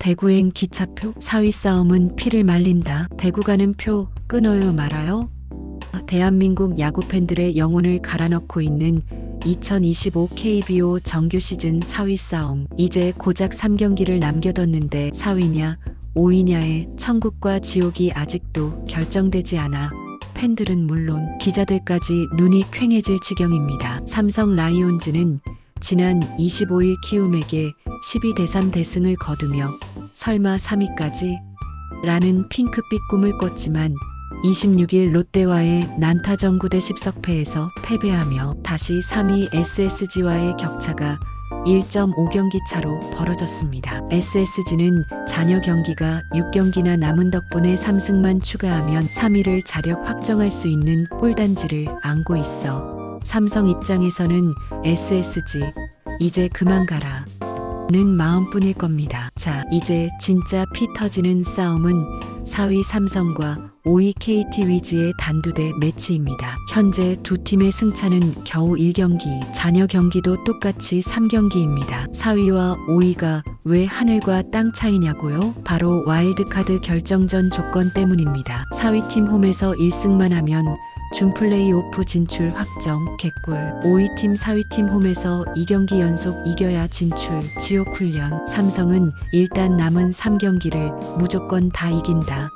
대구행 기차표 4위 싸움은 피를 말린다. 대구 가는 표 끊어요 말아요. 대한민국 야구 팬들의 영혼을 갈아넣고 있는 2025 KBO 정규 시즌 4위 싸움. 이제 고작 3경기를 남겨뒀는데 4위냐 5위냐의 천국과 지옥이 아직도 결정되지 않아 팬들은 물론 기자들까지 눈이 퀭해질 지경입니다. 삼성 라이온즈는 지난 25일 키움에게 12대 3 대승을 거두며 설마 3위까지? 라는 핑크빛 꿈을 꿨지만 26일 롯데와의 난타전 9대 10석패에서 패배하며 다시 3위 SSG와의 격차가 1.5경기 차로 벌어졌습니다. SSG는 잔여 경기가 6경기나 남은 덕분에 3승만 추가하면 3위를 자력 확정할 수 있는 꿀단지를 안고 있어 삼성 입장에서는 SSG 이제 그만 가라. 는 마음뿐일 겁니다. 자, 이제 진짜 피 터지는 싸움은 4위 삼성과 5위 KT 위즈의 단두대 매치입니다. 현재 두 팀의 승차는 겨우 1경기, 잔여 경기도 똑같이 3경기입니다. 4위와 5위가 왜 하늘과 땅 차이냐고요? 바로 와일드카드 결정전 조건 때문입니다. 4위 팀 홈에서 1승만 하면 준 플레이오프 진출 확정 개꿀 5위 팀 4위 팀 홈에서 2경기 연속 이겨야 진출 지옥 훈련 삼성은 일단 남은 3경기를 무조건 다 이긴다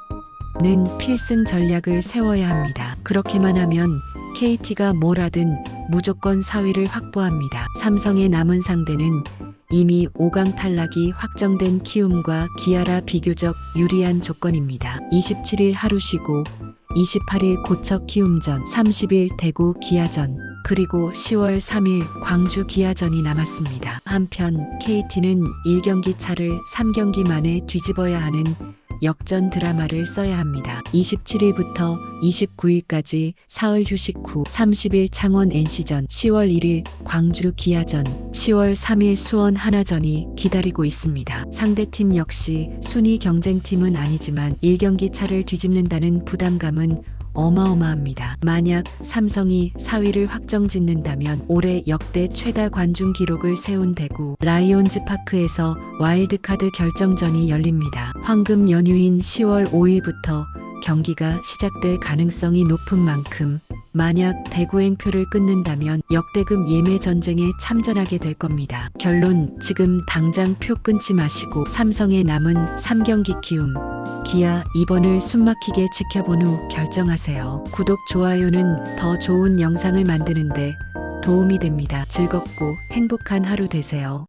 는 필승 전략을 세워야 합니다. 그렇게만 하면 KT가 뭘 하든 무조건 4위를 확보합니다. 삼성의 남은 상대는 이미 5강 탈락이 확정된 키움과 기아라 비교적 유리한 조건입니다. 27일 하루 쉬고 28일 고척 키움전, 30일 대구 기아전, 그리고 10월 3일 광주 기아전이 남았습니다. 한편 KT는 1경기 차를 3경기 만에 뒤집어야 하는 역전 드라마를 써야 합니다. 27일부터 29일까지 사흘 휴식 후 30일 창원 NC전, 10월 1일 광주 기아전, 10월 3일 수원 하나전이 기다리고 있습니다. 상대팀 역시 순위 경쟁팀은 아니지만 1경기 차를 뒤집는다는 부담감은 어마어마합니다. 만약 삼성이 4위를 확정 짓는다면 올해 역대 최다 관중 기록을 세운 대구 라이온즈 파크에서 와일드카드 결정전이 열립니다. 황금 연휴인 10월 5일부터 경기가 시작될 가능성이 높은 만큼 만약 대구행 표를 끊는다면 역대급 예매 전쟁에 참전하게 될 겁니다. 결론 지금 당장 표 끊지 마시고 삼성의 남은 3경기 키움 기아 2번을 숨막히게 지켜본 후 결정하세요. 구독, 좋아요는 더 좋은 영상을 만드는데 도움이 됩니다. 즐겁고 행복한 하루 되세요.